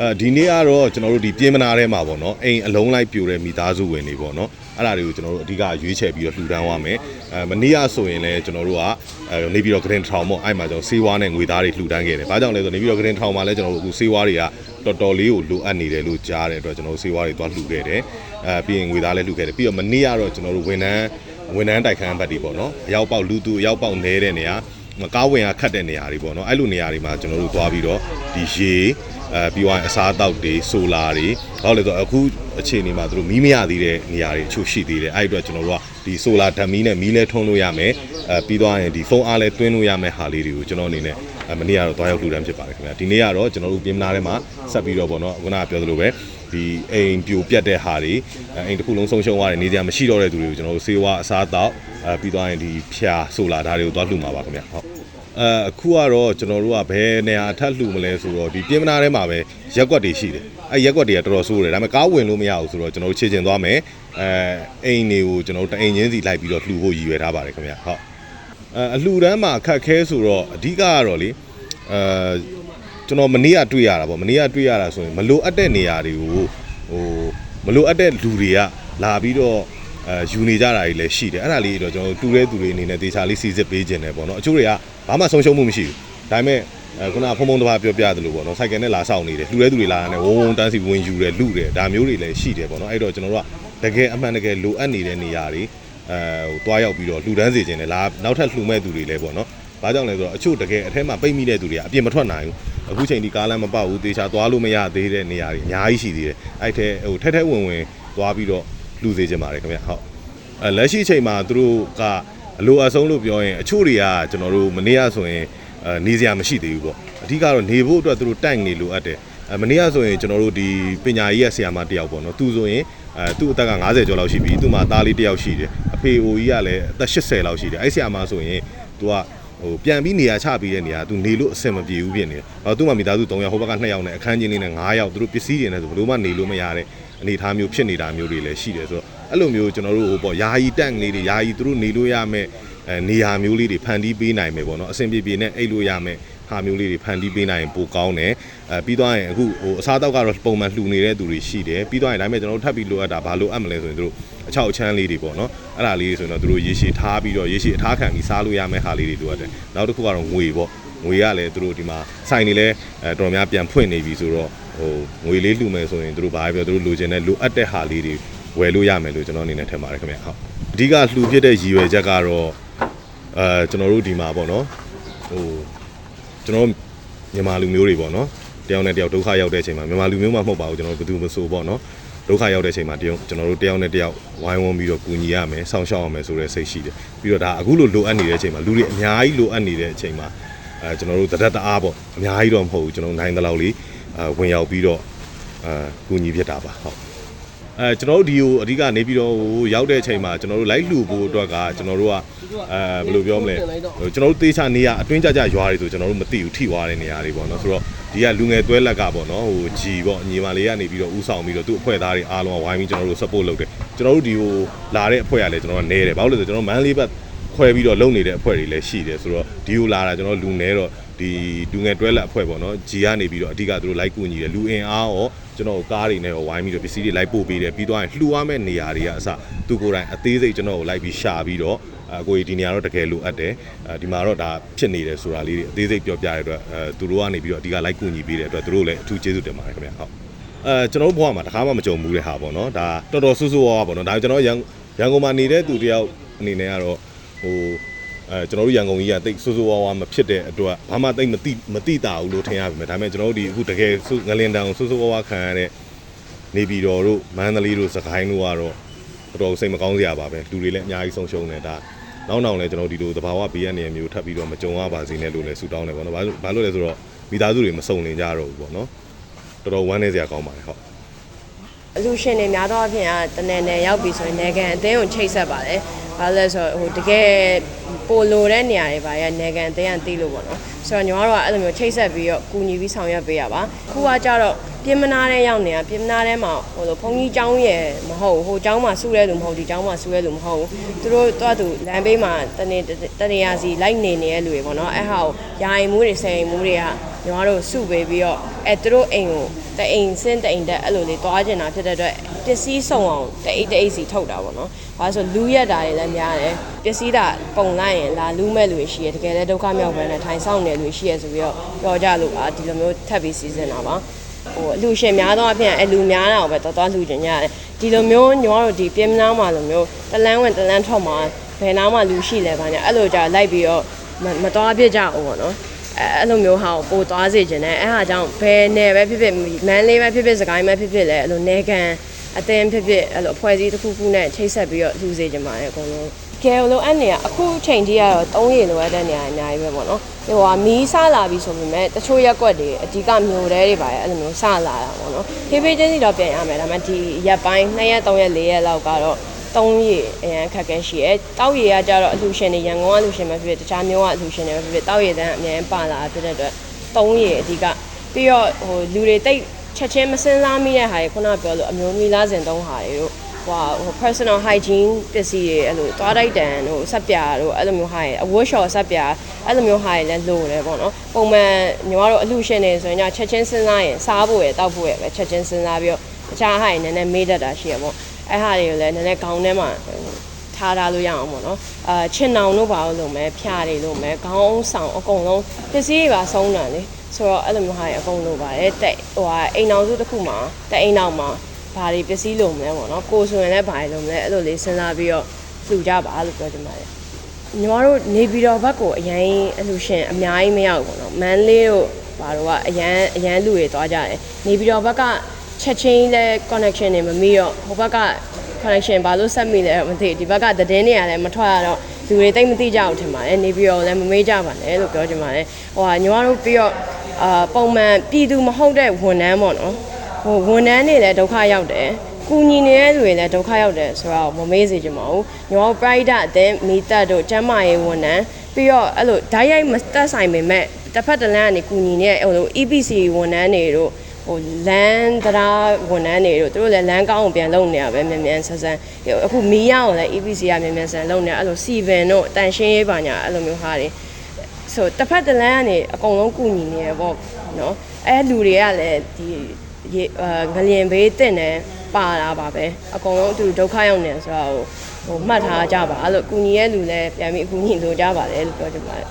အဲဒီနေ့ကတော့ကျွန်တော်တို့ဒီပြင်းမနာထဲမှာပေါ့နော်အိမ်အလုံးလိုက်ပြိုတဲ့မိသားစုဝင်တွေပေါ့နော်အဲ့ဒါတွေကိုကျွန်တော်တို့အဓိကရွေးချယ်ပြီးတော့လှူဒန်းသွားမယ်အဲမနေ့ကဆိုရင်လည်းကျွန်တော်တို့ကအဲနေပြီးတော့ဂရင်ထောင်ပေါ့အဲ့မှာကျွန်တော်စေးဝါးနဲ့ငွေသားတွေလှူဒန်းခဲ့တယ်ဘာကြောင့်လဲဆိုတော့နေပြီးတော့ဂရင်ထောင်မှာလည်းကျွန်တော်တို့အခုစေးဝါးတွေကတော်တော်လေးကိုလိုအပ်နေတယ်လို့ကြားတဲ့အတွက်ကျွန်တော်တို့စေးဝါးတွေသွားလှူခဲ့တယ်အဲပြီးရင်ငွေသားလည်းလှူခဲ့တယ်ပြီးတော့မနေ့ကတော့ကျွန်တော်တို့ဝန်ထမ်းဝန်ထမ်းတိုက်ခန်းဘက်တွေပေါ့နော်အရောက်ပေါက်လူသူအရောက်ပေါက်နေတဲ့နေရာမ ကားဝင်ရခတ်တဲ့နေရာတွေပေါ့နော်အဲ့လိုနေရာတွေမှာကျွန်တော်တို့သွားပြီးတော့ဒီရေအဲပြီးသွားရင်အစားအသောက်တွေဆိုလာတွေဘာလို့လဲဆိုတော့အခုအခြေအနေမှာသူတို့မီးမရသေးတဲ့နေရာတွေအချို့ရှိသေးတယ်အဲ့ဒီအတွက်ကျွန်တော်တို့ကဒီဆိုလာဓာတ်မီးနဲ့မီးလဲထွန်းလို့ရမယ်အဲပြီးသွားရင်ဒီဖုန်းအားလဲတွင်းလို့ရမယ်ဟာလေးတွေကိုကျွန်တော်အနေနဲ့အဲမနေ့ကတော့သွားရောက်လှူဒန်းဖြစ်ပါတယ်ခင်ဗျာဒီနေ့ကတော့ကျွန်တော်တို့ပြင်မနာထဲမှာဆက်ပြီးတော့ပေါ့နော်ခုနကပြောသလိုပဲ ဒီအိမ်ပြိုပြတ်တဲ့ဟာတွေအဲအိမ်တစ်ခုလုံးဆုံးရှုံးသွားတယ်နေစရာမရှိတော့တဲ့သူတွေကိုကျွန်တော်တို့စေဝါအစားအသောက်အဲပြီးသွားရင်ဒီဖျာဆိုလာဓာတ်တွေကိုသွားလှူမှာပါခင်ဗျာဟုတ်အဲအခုကတော့ကျွန်တော်တို့ကဘယ်နေရာအထက်လှူမလဲဆိုတော့ဒီပြင်မနာထဲမှာပဲရက်ကွက်တွေရှိတယ်အဲရက်ကွက်တွေကတော်တော်ဆိုးတယ်ဒါပေမဲ့ကားဝင်လို့မရဘူးဆိုတော့ကျွန်တော်တို့ခြေကျင်သွားမယ်အဲအိမ်တွေကိုကျွန်တော်တို့တအိမ်ချင်းစီလိုက်ပြီးတော့လှူဖို့ရည်ရွယ်ထားပါတယ်ခင်ဗျဟုတ်အဲအလှူတန်းမှာအခက်ခဲဆိုတော့အဓိကကတော့လေအဲ ကျွန်တော်မနေ့ကတွေ့ရတာပေါ့မနေ့ကတွေ့ရတာဆိုရင်မလိုအပ်တဲ့နေရာတွေကိုဟိုမလိုအပ်တဲ့လူတွေကလာပြီးတော့အဲယူနေကြတာတွေလည်းရှိတယ်အဲ့ဒါလေးတော့ကျွန်တော်တူတဲ့သူတွေအနေနဲ့တေချာလေးစီစစ်ပေးခြင်းတယ်ပေါ့နော်အချို့တွေကဘာမှဆုံးရှုံးမှုမရှိဘူးဒါပေမဲ့အဲခုနကဖုံဖုံတစ်ပါးပြောပြသလိုပေါ့နော်စိုက်ကယ်နဲ့လာဆောင်နေတယ်လူတဲ့သူတွေလာတယ်ဝုံဝုံတန်းစီဝင်ယူတယ်လူတယ်ဒါမျိုးတွေလည်းရှိတယ်ပေါ့နော်အဲ့တော့ကျွန်တော်တို့ကတကယ်အမှန်တကယ်လိုအပ်နေတဲ့နေရာတွေအဲဟိုတွားရောက်ပြီးတော့လှူဒန်းစေခြင်းတယ်လာနောက်ထပ်လှူမဲ့သူတွေလည်းပေါ့နော်ဘာကြောင့်လဲဆိုတော့အချို့တကယ်အထက်မှာပိတ်မိတဲ့သူတွေကအပြင်မထွက်နိုင်ဘူး အခုချိန်ဒီကားလမ်းမပေါက်ဘူးတေချာသွားလို့မရသေးတဲ့နေရာတွေအများကြီးရှိသေးတယ်အဲ့ထဲဟိုထက်ထက်ဝင်ဝင်သွားပြီးတော့လှူစေခြင်းပါတယ်ခင်ဗျဟုတ်အဲလက်ရှိအချိန်မှာသူတို့ကအလိုအဆုံးလို့ပြောရင်အချို့တွေကကျွန်တော်တို့မနေ့ကဆိုရင်အဲနေစရာမရှိသေးဘူးပေါ့အဓိကတော့နေဖို့အတွက်သူတို့တိုက်နေလိုအပ်တယ်အဲမနေ့ကဆိုရင်ကျွန်တော်တို့ဒီပညာရေးရဆရာမတစ်ယောက်ပေါ့နော်သူဆိုရင်အဲသူ့အသက်က90ကျော်လောက်ရှိပြီသူ့မှာသားလေးတစ်ယောက်ရှိတယ်အဖေအိုကြီးကလည်းအသက်80လောက်ရှိတယ်အဲ့ဆရာမဆိုရင်သူက ဟိုပြန်ပြီးနေရာချပြီးတဲ့နေရာသူနေလို့အဆင်မပြေဘူးဖြစ်နေတယ်။ဟောသူ့မှာမိသားစု3ယောက်ဟိုဘက်က2ယောက်နဲ့အခန်းချင်းလေးနဲ့9ယောက်သူတို့ပစ္စည်းတွေနဲ့ဆိုဘယ်လိုမှနေလို့မရတဲ့အနေအထားမျိုးဖြစ်နေတာမျိုးတွေလည်းရှိတယ်ဆိုတော့အဲ့လိုမျိုးကျွန်တော်တို့ဟိုပေါ့ယာယီတန့်လေးတွေယာယီသူတို့နေလို့ရမယ် အဲနေရာမျိုးလေးတွေဖန်တီးပေးနိုင်မယ်ပေါ့နော်အဆင်ပြေပြေနဲ့အိတ်လို့ရမယ်ဟာမျိုးလေးတွေဖန်တီးပေးနိုင်ရင်ပိုကောင်းတယ်အဲပြီးသွားရင်အခုဟိုအစားတောက်ကတော့ပုံမှန်လှူနေတဲ့သူတွေရှိတယ်ပြီးသွားရင်ဒါပေမဲ့ကျွန်တော်တို့ထပ်ပြီးလိုအပ်တာဘာလိုအပ်မလဲဆိုရင်သူတို့အချောက်အချမ်းလေးတွေပေါ့နော်အဲ့ဒါလေးဆိုရင်တော့သူတို့ရေရှည်ထားပြီးတော့ရေရှည်အထားခံပြီးစားလို့ရမယ်ဟာလေးတွေလိုအပ်တယ်နောက်တစ်ခုကတော့ငွေပေါ့ငွေကလည်းသူတို့ဒီမှာစိုင်နေလဲအဲတော်တော်များပြန်ဖွင့်နေပြီဆိုတော့ဟိုငွေလေးလှူမယ်ဆိုရင်သူတို့ဘာပဲပြောသူတို့လိုချင်တဲ့လိုအပ်တဲ့ဟာလေးတွေဝယ်လို့ရမယ်လို့ကျွန်တော်အနေနဲ့ထင်ပါတယ်ခင်ဗျဟုတ်အဓိကလှူဖြစ်တဲ့ရည်ရွယ်ချက်ကတော့ အဲကျွန်တော်တို့ဒီမှာပေါ့နော်ဟိုကျွန်တော်မြန်မာလူမျိုးတွေပေါ့နော်တယောက်နဲ့တယောက်ဒုက္ခရောက်တဲ့အချိန်မှာမြန်မာလူမျိုးမှမဟုတ်ပါဘူးကျွန်တော်ဘယ်သူမဆိုပေါ့နော်ဒုက္ခရောက်တဲ့အချိန်မှာတယောက်ကျွန်တော်တို့တယောက်နဲ့တယောက်ဝိုင်းဝန်းပြီးတော့ကူညီရမယ်စောင့်ရှောက်ရမယ်ဆိုတဲ့စိတ်ရှိတယ်ပြီးတော့ဒါအခုလိုလိုအပ်နေတဲ့အချိန်မှာလူတွေအများကြီးလိုအပ်နေတဲ့အချိန်မှာအဲကျွန်တော်တို့တရက်တအားပေါ့အများကြီးတော့မဟုတ်ဘူးကျွန်တော်နိုင်တဲ့လောက်လေးအဲဝင်ရောက်ပြီးတော့အဲကူညီဖြစ်တာပါဟုတ် အဲကျွန်တော်တို့ဒီကိုအဓိကနေပြီးတော့ဟိုရောက်တဲ့အချိန်မှာကျွန်တော်တို့လိုက်လှူဖို့အတွက်ကကျွန်တော်တို့ကအဲဘယ်လိုပြောမလဲဟိုကျွန်တော်တို့တေးချနေရအတွင်းကြကြရွာတွေဆိုကျွန်တော်တို့မသိဘူးထိသွားတဲ့နေရာတွေပေါ့နော်ဆိုတော့ဒီကလူငယ်သွဲလက်ကပေါ့နော်ဟိုဂျီပေါ့ညီမလေးကနေပြီးတော့ဥဆောင်ပြီးတော့သူ့အဖွဲ့သားတွေအားလုံးကဝိုင်းပြီးကျွန်တော်တို့ support လုပ်တယ်ကျွန်တော်တို့ဒီဟိုလာတဲ့အဖွဲ့ကလည်းကျွန်တော်ကနေတယ်ဘာလို့လဲဆိုတော့ကျွန်တော်မန်လေးဘက်ခွဲပြီးတော့လုပ်နေတဲ့အဖွဲ့တွေလည်းရှိတယ်ဆိုတော့ဒီကိုလာတာကျွန်တော်လူနေတော့ဒီလူငယ်တွဲလက်အဖွဲ့ပေါ့နော်ဂျီကနေပြီးတော့အဓိကသူတို့လိုက်ကူညီတယ်လူအင်အားရော ကျွန်တော်ကားတွေနဲ့ရောဝိုင်းပြီးတော့ပစ္စည်းတွေလိုက်ပို့ပေးတယ်ပြီးတော့လှူရမယ့်နေရာတွေကအစသူကိုယ်တိုင်အသေးစိတ်ကျွန်တော်ကိုလိုက်ပြီးရှာပြီးတော့အကိုကြီးဒီနေရာတော့တကယ်လိုအပ်တယ်အဲဒီမှာတော့ဒါဖြစ်နေတယ်ဆိုတာလေးတွေအသေးစိတ်ပြောပြတဲ့အတွက်အဲသူတို့ကနေပြီးတော့အဓိကလိုက်ကူညီပေးတဲ့အတွက်သူတို့လည်းအထူးကျေးဇူးတင်ပါတယ်ခင်ဗျဟုတ်အဲကျွန်တော်တို့ဘဝမှာတခါမှမကြုံဘူးတဲ့ဟာပေါ့နော်ဒါတော်တော်ဆူဆူဝါးဝါးပေါ့နော်ဒါကျွန်တော်ရန်ရန်ကုန်မှာနေတဲ့သူတယောက်အနေနဲ့ကတော့ဟို အဲကျွန်တော်တို့ရန်ကုန်ကြီးကတိတ်ဆူဆူဝါးဝါးမဖြစ်တဲ့အတွက်ဘာမှတိတ်မတိမတိတာဘူးလို့ထင်ရပါမယ်ဒါပေမဲ့ကျွန်တော်တို့ဒီအခုတကယ်ဆူငလင်တန်ဆူဆူဝါးဝါးခံရတဲ့နေပြည်တော်တို့မန္တလေးတို့စကိုင်းတို့ကတော့တော်တော်စိတ်မကောင်းစရာပါပဲလူတွေလည်းအများကြီးဆုံးရှုံးနေဒါနောက်နောက်လည်းကျွန်တော်ဒီလိုသဘာဝဘေးရနေမျိုးထပ်ပြီးတော့မကြုံရပါစေနဲ့လို့လည်းဆုတောင်းတယ်ပေါ့နော်ဘာလို့ဘာလို့လဲဆိုတော့မိသားစုတွေမစုံလင်ကြတော့ဘူးပေါ့နော်တော်တော်ဝမ်းနည်းစရာကောင်းပါတယ်ဟုတ်အလူရှင်တွေများတော့အဖြစ်ကတနယ်နယ်ရောက်ပြီဆိုရင်နေကန်အသင်းကိုချိတ်ဆက်ပါတယ်။ဘာလို့လဲဆိုတော့ဟိုတကယ် ပိုလိုတဲ့နေရာတွေပါရနေကန်အသင်းကတီးလို့ပေါ့နော်။ဆိုတော့ညီမတို့ကအဲ့လိုမျိုးချိတ်ဆက်ပြီးတော့ကူညီပြီးဆောင်ရွက်ပေးရပါ။ခုကကြတော့ ပြင်းမနာတဲ့ရောက်နေတာပြင်းမနာတဲ့မှာဟိုလိုဘုန်းကြီးเจ้าရဲ့မဟုတ်ဘူးဟိုเจ้าမှာစုရဲလူမဟုတ်ဒီเจ้าမှာစုရဲလူမဟုတ်ဘူးသူတို့တွားသူလမ်းဘေးမှာတနေတနေရာစီလိုက်နေနေတဲ့လူတွေပေါ့နော်အဲ့ဟာကိုယာယီမှုတွေဆယ်ယီမှုတွေကညီမတို့စုပေးပြီးတော့အဲ့သူတို့အိမ်ကိုတအိမ်စင်းတအိမ်တက်အဲ့လိုလေးတွားကျင်တာဖြစ်တဲ့အတွက် ပစ္စည်းစုံအောင်တအိတ်တအိတ်စီထုတ်တာပေါ့နော်။ဘာလို့ဆိုလူရက်တာတွေလည်းများတယ်ပစ္စည်းတာပုံလိုက်ရင်လာလူမဲ့လူတွေရှိရတကယ်လည်းဒုက္ခမြောက်ပဲနဲ့ထိုင်ဆောင်နေလူတွေရှိရဆိုပြီးတော့ပြောကြလို့ပါဒီလိုမျိုးထပ်ပြီးစီစဉ်တာပါဟိုအလူရှင်များသောအဖြစ်အလူများတာကိုပဲတော်တော်လူကျင်ရတယ်ဒီလိုမျိုးညီမတို့ဒီပြင်းနားမှာလိုမျိုးတလန်းဝင်တလန်းထွက်မှာဘယ်နားမှာလူရှိလဲပါညာအဲ့လိုကြာလိုက်ပြီးတော့မမတော်ပြစ်ကြအောင်ပေါ့နော်အဲအဲ့လိုမျိုးဟာကိုပိုသွားစေခြင်းနဲ့အဲ့ဟာကြောင့်ဘယ်နယ်ပဲဖြစ်ဖြစ်မန်းလေးပဲဖြစ်ဖြစ်စကိုင်းပဲဖြစ်ဖြစ်လဲအဲ့လိုနေကန် အသင်းဖြစ်ဖြစ်အဲ့လိုအဖွဲ့အစည်းတစ်ခုခုနဲ့ချိတ်ဆက်ပြီးတော့လူစေခြင်းပါတယ်အကုန်လုံးကဲလိုအဲ့နေရအခုချိန်ကြီးကတော့3ရေလိုအပ်တဲ့နေရာအများကြီးပဲပေါ့နော်ဟိုဟာမီးဆလာပြီဆိုပေမဲ့တချို့ရက်ကွက်တွေအဓိကမျိုးတဲတွေပါတယ်အဲ့လိုမျိုးဆလာတာပေါ့နော်ဖေးဖေးချင်းစီတော့ပြန်ရမယ်ဒါပေမဲ့ဒီရက်ပိုင်း2ရက်3ရက်4ရက်လောက်ကတော့3ရေအရင်ခက်ခဲရှိရဲတောက်ရေကကြတော့အလူရှင်တွေရန်ကုန်ကအလူရှင်ပဲဖြစ်ဖြစ်တခြားမျိုးကအလူရှင်တွေပဲဖြစ်ဖြစ်တောက်ရေတန်းအများကြီးပါလာဖြစ်တဲ့အတွက်3ရေအဓိကပြီးတော့ဟိုလူတွေတိတ် ချက်ချင်းမစင်စားမိတဲ့ဟာတွေခုနကပြောလို့အမျိုးမီလားစင်သုံးဟာတွေတို့ဟိုဟို personal hygiene ပစ္စည်းတွေအဲ့လိုသွားတိုက်တန်တို့ဆက်ပြာတို့အဲ့လိုမျိုးဟာတွေအဝတ်လျှော်ဆက်ပြာအဲ့လိုမျိုးဟာတွေလည်းလိုတယ်ပေါ့နော်ပုံမှန်ညီမတို့အလူရှင်တွေဆိုရင်ညချက်ချင်းစဉ်းစားရင်စားဖို့ရတောက်ဖို့ရပဲချက်ချင်းစဉ်းစားပြီးတော့တခြားဟာတွေနည်းနည်းမေးတတ်တာရှိရပေါ့အဲ့ဟာတွေကိုလည်းနည်းနည်းခေါင်းထဲမှာထားထားလို့ရအောင်ပေါ့နော်အာချင်နောင်တို့ပါလို့မယ်ဖျားတွေလို့မယ်ခေါင်းဆောင်အကုန်လုံးပစ္စည်းတွေပါဆုံးတယ်လေ ဆိုတော့အဲ့လိုမျိုးဟာတွေအကုန်လိုပါတယ်တဲ့ဟိုဟာအိမ်အောင်စုတစ်ခုမှာတဲ့အိမ်အောင်မှာဘာတွေပစ္စည်းလိုမလဲပေါ့နော်ကိုယ်ဆိုရင်လည်းဘာတွေလိုမလဲအဲ့လိုလေးစဉ်းစားပြီးတော့လှူကြပါလို့ပြောချင်ပါတယ်ညီမတို့နေပြည်တော်ဘက်ကိုအရင်အလူရှင်အများကြီးမရောက်ဘူးပေါ့နော်မန်းလေးတို့ဘာတို့ကအရန်အရန်လူတွေသွားကြတယ်နေပြည်တော်ဘက်ကချက်ချင်းလဲ connection တွေမမီတော့ဟိုဘက်က connection ဘာလို့ဆက်မိလဲမသိဘူးဒီဘက်ကသတင်းတွေကလည်းမထွက်ရတော့လူတွေတိတ်မသိကြဘူးထင်ပါတယ်နေပြည်တော်လည်းမမေးကြပါနဲ့လို့ပြောချင်ပါတယ်ဟိုဟာညီမတို့ပြီးတော့ အာပုံမှန်ပြည်သူမဟုတ်တဲ့ဝန်ထမ်းပေါ့နော်ဟိုဝန်ထမ်းတွေလည်းဒုက္ခရောက်တယ်ကူညီနေတဲ့လူတွေလည်းဒုက္ခရောက်တယ်ဆိုတော့မမေးစေချင်ပါဘူးညီမတို့ pride အသင်းမိသက်တို့ကျမ်းမာရေးဝန်ထမ်းပြီးတော့အဲ့လိုဓာတ်ရိုက်မတက်ဆိုင်ပေမဲ့တစ်ဖက်တစ်လမ်းကနေကူညီနေတဲ့ဟိုလို EPC ဝန်ထမ်းတွေတို့ဟိုလမ်းတရားဝန်ထမ်းတွေတို့သူတို့လည်းလမ်းကောင်းကိုပြန်လုပ်နေရပဲမြန်မြန်ဆန်းဆန်းအခုမီးရအောင်လည်း EPC ကမြန်မြန်ဆန်းလုပ်နေအဲ့လိုစီဗန်တို့တန်ရှင်းရေးပါညာအဲ့လိုမျိုးဟာတွေ ဆိုတစ်ဖက်တစ်လမ်းကနေအကုန်လုံးကူညီနေရပေါ့နော်အဲလူတွေကလည်းဒီရေအာငလျင်ဘေးတင်တယ်ပါလာပါပဲအကုန်လုံးအတူဒုက္ခရောက်နေဆိုတော့ဟိုမှတ်ထားကြပါအဲ့လိုကူညီရဲ့လူလည်းပြန်ပြီးအကူညီလိုကြပါတယ်လို့ပြောချင်ပါတယ်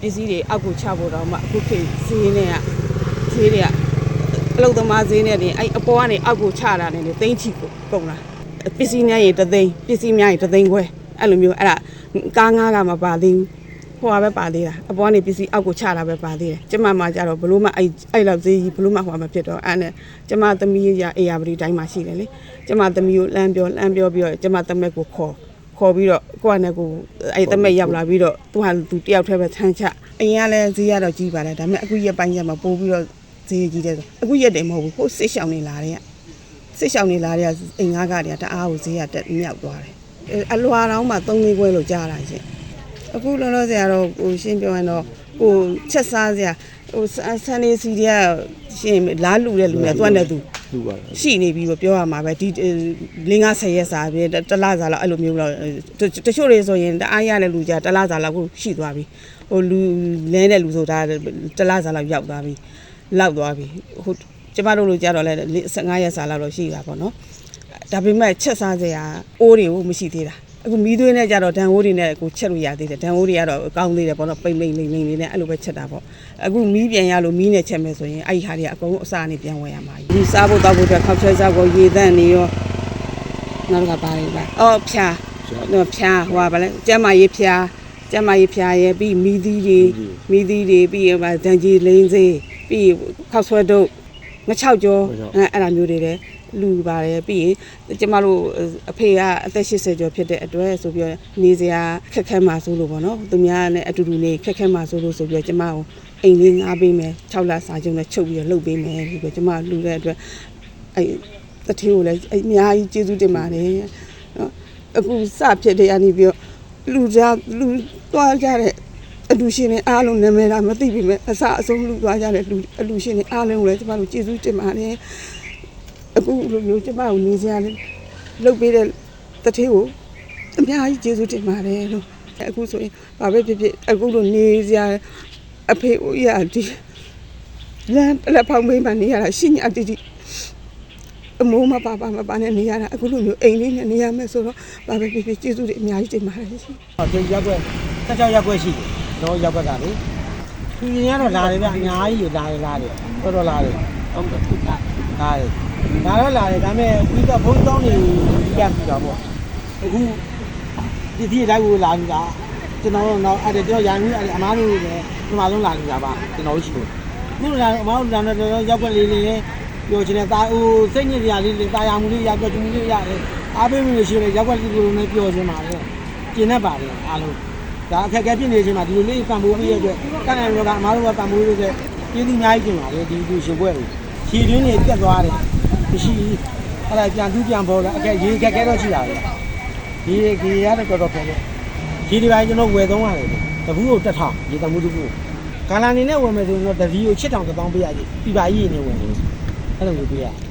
ပစ္စည်းတွေအောက်ကိုချဖို့တော့မှအခုခေတ်ဈေးနဲ့ကဈေးတွေကအလုတ်သမားဈေးနဲ့တင်အဲ့အပေါ်ကနေအောက်ကိုချတာနဲ့လေသိန်းချီကိုကုန်လာပစ္စည်းများရင်တစ်သိန်းပစ္စည်းများရင်တစ်သိန်းခွဲအဲ့လိုမျိုးအဲ့ဒါကားငါးကမပါသေးဘူး ဟိုကပဲပါသေးတာအပေါ်ကနေပစ္စည်းအောက်ကိုချတာပဲပါသေးတယ်ကျမမှာကြတော့ဘလို့မှအဲ့အဲ့လောက်ဈေးကြီးဘလို့မှဟိုမှာမဖြစ်တော့အဲ့နဲ့ကျမသမီးရအေယာပရီတိုင်းမှာရှိတယ်လေကျမသမီးကိုလမ်းပြောလမ်းပြောပြီးတော့ကျမသမက်ကိုခေါ်ခေါ်ပြီးတော့ကိုယ့်အနေကိုအဲ့တမက်ရောက်လာပြီးတော့သူဟာသူတယောက်တည်းပဲဆန်းချအရင်ကလည်းဈေးရတော့ကြီးပါတယ်ဒါပေမဲ့အခုရက်ပိုင်းရက်မှာပို့ပြီးတော့ဈေးကြီးတယ်ဆိုအခုရက်တယ်မဟုတ်ဘူးဟိုစစ်ရှောင်းနေလာတဲ့စစ်ရှောင်းနေလာတဲ့အိမ်ငါးကတည်းကတအားကိုဈေးရတက်မြောက်သွားတယ်အလွာတောင်မှ၃လေးခွဲလို့ကြားတာရှင် အခုလောလောဆယ်ကတော့ဟိုရှင်းပြောရင်တော့ဟိုချက်စားစရာဟိုဆန်နေစီတွေကရှင်လားလူတဲ့လူနဲ့သူကနဲ့သူလူပါလားရှိနေပြီလို့ပြောရမှာပဲဒီလင်းကား10ရက်စာပဲတစ်လစာလောက်အဲ့လိုမျိုးတော့တချို့တွေဆိုရင်တအားရတဲ့လူကြတစ်လစာလောက်ကိုရှိသွားပြီဟိုလူလဲတဲ့လူဆိုတာတစ်လစာလောက်ရောက်သွားပြီလောက်သွားပြီဟိုကျမတို့လိုကြတော့လဲ15ရက်စာလောက်တော့ရှိတာပေါ့နော်ဒါပေမဲ့ချက်စားစရာအိုးတွေကိုမရှိသေးတာ အခုမီးသွေးနဲ့ကြတော့ဒန်အိုးတွေနဲ့ကိုချက်လို့ရသေးတယ်ဒန်အိုးတွေကတော့ကောင်းသေးတယ်ပေါ့နော်ပိမ့်ပိမ့်လိမ့်လိမ့်လေးနဲ့အဲ့လိုပဲချက်တာပေါ့အခုမီးပြန်ရလို့မီးနဲ့ချက်မယ်ဆိုရင်အဲ့ဒီဟာတွေကအကုန်လုံးအစာအနေပြန်ဝယ်ရမှာကြီးဒီစားဖို့တောက်ဖို့အတွက်ခောက်ချဲစားဖို့ရေသန့်နေရောနောက်ကပါလေးပါအော်ဖြာတော့ဖြာဟိုပါလဲကျမ်းမာရေးဖြာကျမ်းမာရေးဖြာရဲ့ပြီးမီးသီးတွေမီးသီးတွေပြီးရင်ဗာဒန်ကြီးလိန်စေးပြီးခောက်ဆွဲတုပ်ငချောက်ကျော်အဲအဲ့ဒါမျိုးတွေလည်း လူပါတယ်ပြီးရင်ကျမတို့အဖေကအသက်80ကျော်ဖြစ်တဲ့အတွက်ဆိုပြီးတော့နေစရာခက်ခဲမှာဆိုလို့ပေါ့နော်သူများနဲ့အတူတူနေခက်ခဲမှာဆိုလို့ဆိုပြီးတော့ကျမကိုအိမ်လေးငားပေးမယ်6လစာချုပ်နဲ့ချုပ်ပြီးတော့လှုပ်ပေးမယ်ပြီးတော့ကျမလူတဲ့အတွက်အဲ့တတိယကိုလည်းအများကြီးကျေးဇူးတင်ပါတယ်နော်အခုစဖြစ်တဲ့အနေပြီးတော့လူကြလူတွားကြတဲ့အလူရှင်တွေအားလုံးနာမည်လာမသိပြီမဲ့အစအဆုံးလူသွားကြတဲ့လူအလူရှင်တွေအားလုံးကိုလည်းကျမတို့ကျေးဇူးတင်ပါတယ် အခုလိုမျိုးကျမတို့နေစရာလေးလုပ်ပေးတဲ့တထေးကိုအများကြီးကျေးဇူးတင်ပါတယ်လို့အခုဆိုရင်ဘာပဲဖြစ်ဖြစ်အခုလိုနေစရာအဖေဦးရဒီလမ်းလက်ဖောင်းမေးမှနေရတာရှင်းရတီတီအမိုးမပါပါမပါနဲ့နေရတာအခုလိုမျိုးအိမ်လေးနဲ့နေရမယ်ဆိုတော့ဘာပဲဖြစ်ဖြစ်ကျေးဇူးတွေအများကြီးတင်ပါတယ်ရှင်ဟောဒီရက်ွက်ဆက်ချောက်ရက်ွက်ရှိတယ်တော့ရက်ွက်ကလေသူရင်ကတော့လာတယ်ဗျအများကြီးလာတယ်လာတယ်တော်တော်လာတယ်ဟုတ်ကဲ့လာတယ် လာတော့လာတယ်ဒါပေမဲ့ဒီကဘုန်းကြီးတောင်းနေပြန်ပြီးတော့ပေါ့အခုဒီဒီလိုက်ကိုလာနေတာကျွန်တော်တို့တော့အဲ့ဒါကျွန်တော်ရန်ကြီးအဲ့အမားတို့လည်းဒီမှာလုံးလာနေတာပါကျွန်တော်တို့ရှိတယ်ခုလာအမားတို့လာတော့ရက်ွက်လေးလေးပြောချင်တယ်တာဟိုစိတ်ညစ်စရာလေးလေးတာယာမှုလေးရက်ွက်ကျူးလေးရတယ်အားပေးမှုလေးရှိတယ်ရက်ွက်လေးကိုလည်းပြောချင်ပါတယ်ကျင်းတတ်ပါတယ်အားလုံးဒါအခက်အခဲဖြစ်နေချိန်မှာဒီလိုလေးပံ့ပိုးပြီးရတဲ့ကန့်နိုင်တော့ကအမားတို့ကပံ့ပိုးရတဲ့ပြည်သူအများကြီးကျင်ပါတယ်ဒီဒီရှင်ပွဲကိုခြေတွင်းတွေပြတ်သွားတယ် မရှိဘူးအဲ့ဒါပြန်သူပြန်ပေါ်လာအခက်ရေခက်ခဲတော့ရှိတာပဲဒီဒီရတော့တော်တော်ပေါ်တယ်ဒီဒီပိုင်းကျွန်တော်ဝယ်သုံးရတယ်တပူးကိုတက်ထောင်ရေတမှုတပူးကာလာနေနဲ့ဝယ်မယ်ဆိုရင်တော့တပီးကိုချစ်တောင်တောင်းပေးရကြီးပြပါကြီးနေဝယ်နေအဲ့လိုမျိုးပေးရတယ်